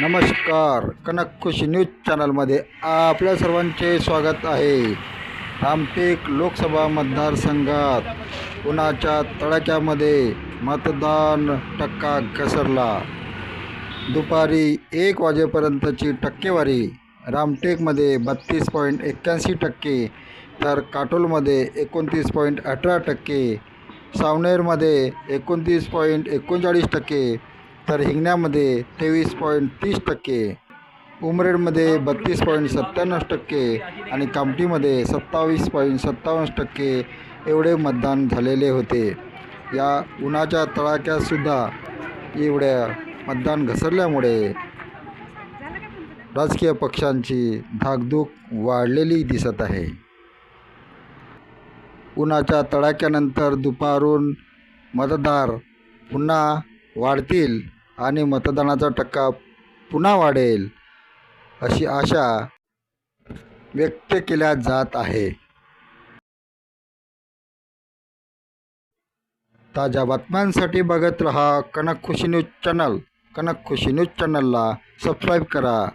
नमस्कार. कनक खुशी न्यूज चॅनलमध्ये आपल्या सर्वांचे स्वागत आहे. रामटेक लोकसभा मतदारसंघात उन्हाच्या तडाख्यामध्ये मतदान टक्का घसरला? दुपारी एक वाजेपर्यंतची टक्केवारी. रामटेकमध्ये बत्तीस पॉईंट एक्क्याऐंशी टक्के तर काटोलमध्ये एकोणतीस पॉईंट अठरा टक्के सावनेरमध्ये एकोणतीस पॉईंट एकोणचाळीस टक्के तर हिंगण्यामध्ये तेवीस पॉईंट तीस टक्के उमरेडमध्ये बत्तीस पॉईंट सत्त्याण्णव टक्के आणि कामठीमध्ये सत्तावीस पॉईंट सत्तावन्न टक्के एवढे मतदान झालेले होते. या उन्हाच्या तडाख्यातसुद्धा एवढ्या मतदान घसरल्यामुळे राजकीय पक्षांची धाकधूक वाढलेली दिसत आहे. उन्हाच्या तडाख्यानंतर दुपारून मतदार पुन्हा वाढतील. आणि मतदानाचा टक्का पुन्हा वाढेल अशी आशा व्यक्त केल्या जात आहे. ताज्या बातम्यांसाठी बघत रहा Kanak Khushi news channel. Kanak Khushi news चॅनलला सबस्क्राईब करा.